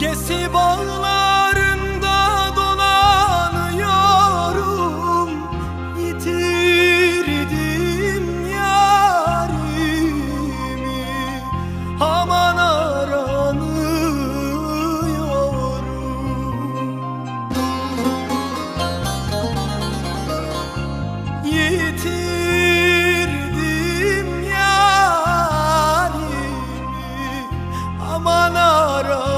Gesi bağlarında dolanıyorum. Yitirdim yarimi. Aman aranıyorum. Yitirdim aman aram